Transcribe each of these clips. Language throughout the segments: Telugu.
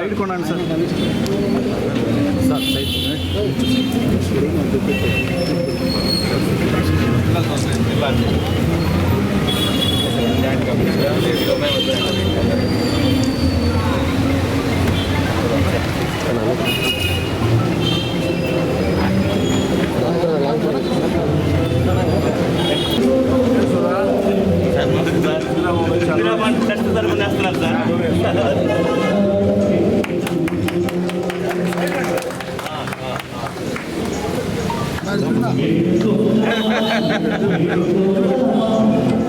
పట్టుకోండి sir sir. Side sir sir sir sir 哈哈哈哈哈。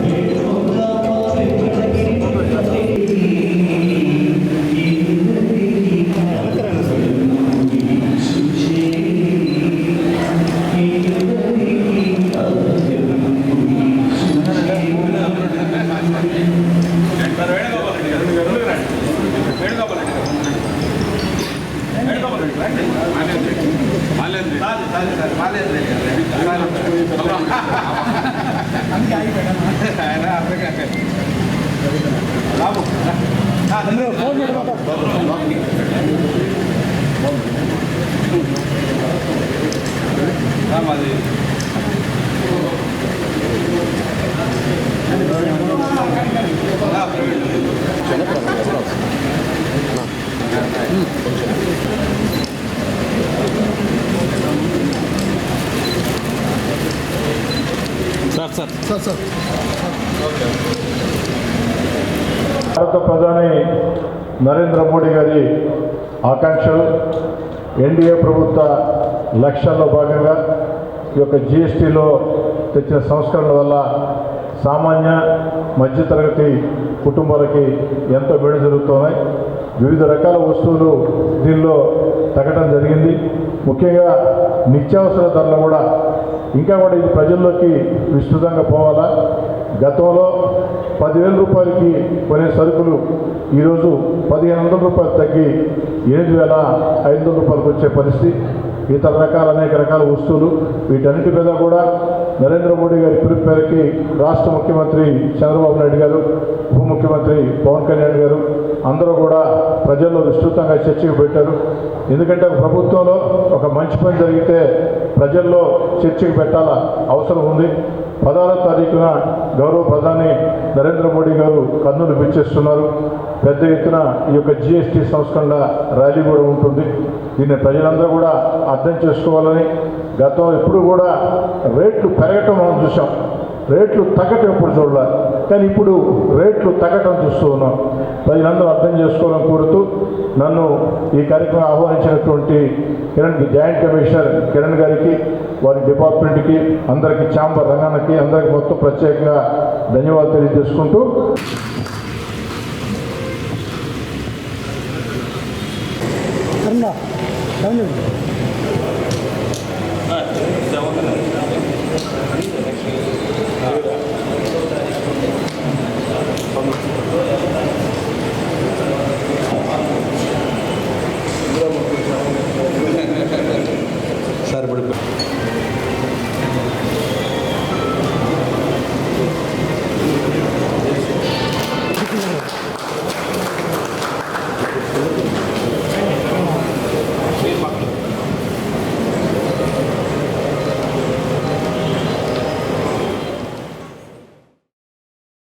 మాది చెన్నప్పుడు భారత ప్రధాని నరేంద్ర మోడీ గారి ఆకాంక్షలు ఎన్డీఏ ప్రభుత్వ లక్ష్యాల్లో భాగంగా ఈ యొక్క జిఎస్టీలో తెచ్చిన సంస్కరణల వల్ల సామాన్య మధ్యతరగతి కుటుంబాలకి ఎంతో మేలు జరుగుతున్నాయి వివిధ రకాల వస్తువులు దీనిలో తగ్గడం జరిగింది. ముఖ్యంగా నిత్యావసర ధరలు కూడా ఇంకా కూడా ఇది ప్రజల్లోకి విస్తృతంగా పోవాలా? గతంలో పదివేల రూపాయలకి కొనే సరుకులు ఈరోజు పదిహేను వందల రూపాయలు తగ్గి ఎనిమిది వేల ఐదు వందల రూపాయలకు వచ్చే పరిస్థితి. ఇతర రకాల అనేక రకాల వస్తువులు వీటన్నిటి మీద కూడా నరేంద్ర మోడీ గారి పిలుపు మేరకి రాష్ట్ర ముఖ్యమంత్రి చంద్రబాబు నాయుడు గారు ఉప ముఖ్యమంత్రి పవన్ కళ్యాణ్ గారు అందరూ కూడా ప్రజల్లో విస్తృతంగా చర్చకు పెట్టారు. ఎందుకంటే ప్రభుత్వంలో ఒక మంచి పని జరిగితే ప్రజల్లో చర్చకు పెట్టాల అవసరం ఉంది. పదహారో తారీఖున గౌరవ ప్రధాని నరేంద్ర మోడీ గారు కన్నులు పిచ్చేస్తున్నారు పెద్ద ఎత్తున ఈ యొక్క జిఎస్టీ సంస్కరణ ర్యాలీ కూడా ఉంటుంది. దీన్ని ప్రజలందరూ కూడా అర్థం చేసుకోవాలని గతం ఎప్పుడు కూడా రేట్లు పెరగటం మనం చూసాం రేట్లు తగ్గటం ఎప్పుడు చూడాలి. కానీ ఇప్పుడు రేట్లు తగ్గటం చూస్తూ ఉన్నాం. ప్రజలందరూ అర్థం చేసుకోవాలని కోరుతూ నన్ను ఈ కార్యక్రమం ఆహ్వానించినటువంటి కిరణ్ జాయింట్ కమిషనర్ కిరణ్ గారికి వారి డిపార్ట్మెంట్కి అందరికీ ఛాంబర్ రంగానికి అందరికీ మొత్తం ప్రత్యేకంగా ధన్యవాదాలు తెలియజేసుకుంటూ అన్నా